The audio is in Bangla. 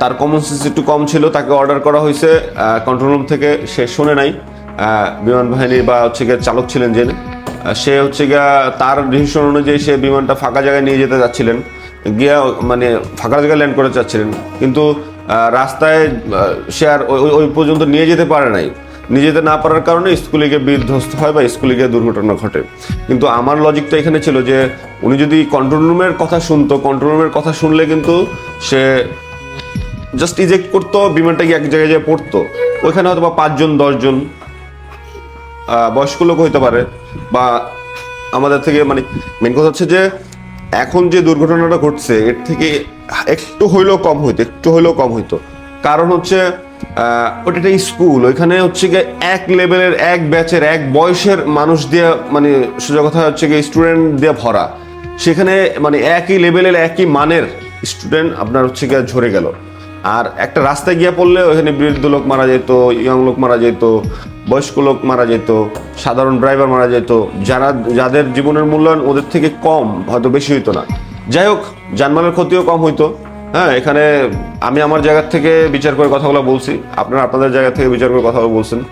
তার কমন সেন্স একটু কম ছিল, তাকে অর্ডার করা হয়েছে কন্ট্রোল রুম থেকে। সে শুনে নাই। বিমান বাহিনী বা হচ্ছে গিয়ে চালক ছিলেন যে সে হচ্ছে গিয়া তার ডিসিশন অনুযায়ী সে বিমানটা ফাঁকা জায়গায় নিয়ে যেতে যাচ্ছিলেন। গিয়া মানে ফাঁকা জায়গায় ল্যান্ড করতে চাচ্ছিলেন কিন্তু রাস্তায় সে আর ওই পর্যন্ত নিয়ে যেতে পারে নাই। নিয়ে যেতে না পারার কারণে স্কুলে গিয়ে বিধ্বস্ত হয় বা স্কুলে গিয়ে দুর্ঘটনা ঘটে। কিন্তু আমার লজিকটা এখানে ছিল যে, উনি যদি কন্ট্রোল রুমের কথা শুনতো কন্ট্রোল রুমের কথা শুনলে কিন্তু সে জাস্ট ইজেক্ট করতো, বিমানটা গিয়ে এক জায়গায় যেয়ে পড়তো। ওইখানে হয়তো বা পাঁচজন, দশজন বয়স্ক লোক হইতে পারে। বা আমাদের থেকে মানে মেন কথা হচ্ছে যে, এখন যে দুর্ঘটনাটা ঘটছে, এর থেকে একটু হইলেও কম হইতো, একটু হইলেও কম হইতো। কারণ হচ্ছে ওটা একটা স্কুল, ওইখানে হচ্ছে গিয়ে এক লেভেলের, এক ব্যাচের, এক বয়সের মানুষ দিয়ে মানে সোজা কথা হচ্ছে গিয়ে স্টুডেন্ট দিয়ে ভরা। সেখানে মানে একই লেভেলের একই মানের স্টুডেন্ট আপনার হচ্ছে গিয়ে ঝরে গেল। আর একটা রাস্তায় গিয়ে পড়লে ওখানে বৃদ্ধ লোক মারা যেত ইয়ং লোক মারা যেত, বয়স্ক লোক মারা যেত, সাধারণ ড্রাইভার মারা যেত, যারা, যাদের জীবনের মূল্যায়ন ওদের থেকে কম, হয়তো বেশি হইতো না। যাই হোক যানবাহনের ক্ষতিও কম হইতো। হ্যাঁ এখানে আমি আমার জায়গা থেকে বিচার করে কথাগুলো বলছি। আপনারা আপনাদের জায়গা থেকে বিচার করে কথাগুলো বলছেন।